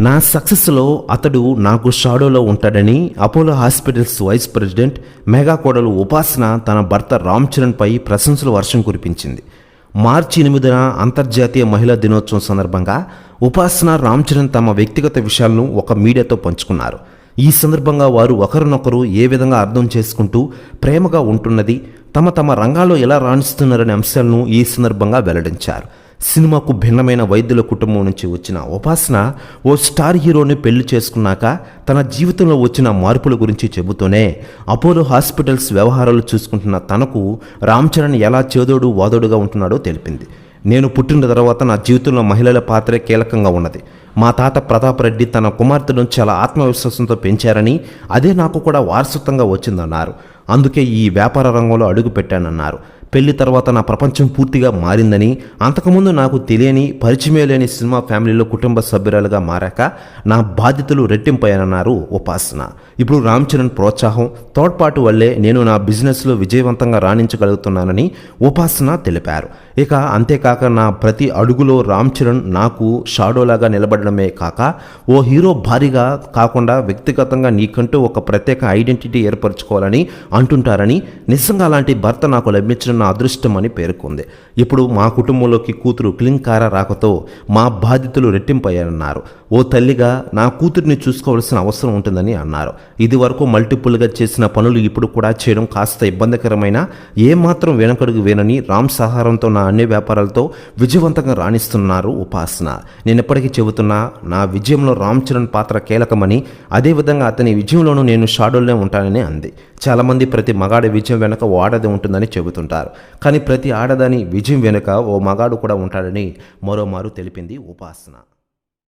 నా సక్సెస్లో అతడు నాకు షాడోలో ఉంటాడని Apollo hospitals vice president mega కోడలు ఉపాసన తన భర్త రామ్ చరణ్పై ప్రశంసల వర్షం కురిపించింది. మార్చి ఎనిమిదిన అంతర్జాతీయ మహిళా దినోత్సవం సందర్భంగా ఉపాసన రామ్ చరణ్ తమ వ్యక్తిగత విషయాలను ఒక మీడియాతో పంచుకున్నారు. ఈ సందర్భంగా వారు ఒకరినొకరు ఏ విధంగా అర్థం చేసుకుంటూ ప్రేమగా ఉంటున్నది తమ తమ రంగాల్లో ఎలా రాణిస్తున్నారనే అంశాలను ఈ సందర్భంగా వెల్లడించారు. సినిమాకు భిన్నమైన వైద్యుల కుటుంబం నుంచి వచ్చిన ఉపాసన ఓ స్టార్ హీరోని పెళ్ళి చేసుకున్నాక తన జీవితంలో వచ్చిన మార్పుల గురించి చెబుతూనే అపోలో హాస్పిటల్స్ వ్యవహారాలు చూసుకుంటున్న తనకు రామ్ చరణ్ ఎలా చేదోడు వాదోడుగా ఉంటున్నాడో తెలిపింది. నేను పుట్టిన తర్వాత నా జీవితంలో మహిళల పాత్రే కీలకంగా ఉన్నది. మా తాత ప్రతాప్ రెడ్డి తన కుమార్తెను చాలా ఆత్మవిశ్వాసంతో పెంచారని అదే నాకు కూడా వారసత్వంగా వచ్చిందన్నారు. అందుకే ఈ వ్యాపార రంగంలో అడుగు పెట్టానన్నారు పెళ్ళి తర్వాత నా ప్రపంచం పూర్తిగా మారిందని అంతకుముందు నాకు తెలియని పరిచయమే లేని సినిమా ఫ్యామిలీలో కుటుంబ సభ్యురాలుగా మారాక నా బాధ్యతలు రెట్టింపాయనన్నారు ఉపాసన. ఇప్పుడు రామ్ చరణ్ ప్రోత్సాహం తోడ్పాటు వల్లే నేను నా బిజినెస్లో విజయవంతంగా రాణించగలుగుతున్నానని ఉపాసన తెలిపారు. ఇక అంతేకాక నా ప్రతి అడుగులో రామ్ చరణ్ నాకు షాడోలాగా నిలబడడమే కాక ఓ హీరో భారీగా కాకుండా వ్యక్తిగతంగా నీకంటూ ఒక ప్రత్యేక ఐడెంటిటీ ఏర్పరచుకోవాలని అంటుంటారని నిజంగా అలాంటి భర్త నాకు లభించడం నా అదృష్టం అని పేర్కొంది. ఇప్పుడు మా కుటుంబంలోకి కూతురు క్లింకార రాకతో మా బాధ్యతలు రెట్టింపయ్యారన్నారు. ఓ తల్లిగా నా కూతురిని చూసుకోవాల్సిన అవసరం ఉంటుందని అన్నారు. ఇది వరకు మల్టిపుల్గా చేసిన పనులు ఇప్పుడు కూడా చేయడం కాస్త ఇబ్బందికరమైన ఏమాత్రం వెనకడుగు వేనని రామ్ సహారంతో నా అన్ని వ్యాపారాలతో విజయవంతంగా రాణిస్తున్నారు ఉపాసన. నేను ఎప్పటికీ చెబుతున్నా నా విజయంలో రామ్ చరణ్ పాత్ర కీలకమని అదేవిధంగా అతని విజయంలోనూ నేను షాడోల్నే ఉంటానని అంది. చాలామంది ప్రతి మగాడి విజయం వెనుక ఓ ఆడది ఉంటుందని చెబుతుంటారు. కానీ ప్రతి ఆడదాని విజయం వెనుక ఓ మగాడు కూడా ఉంటాడని మరోమారు తెలిపింది ఉపాసన.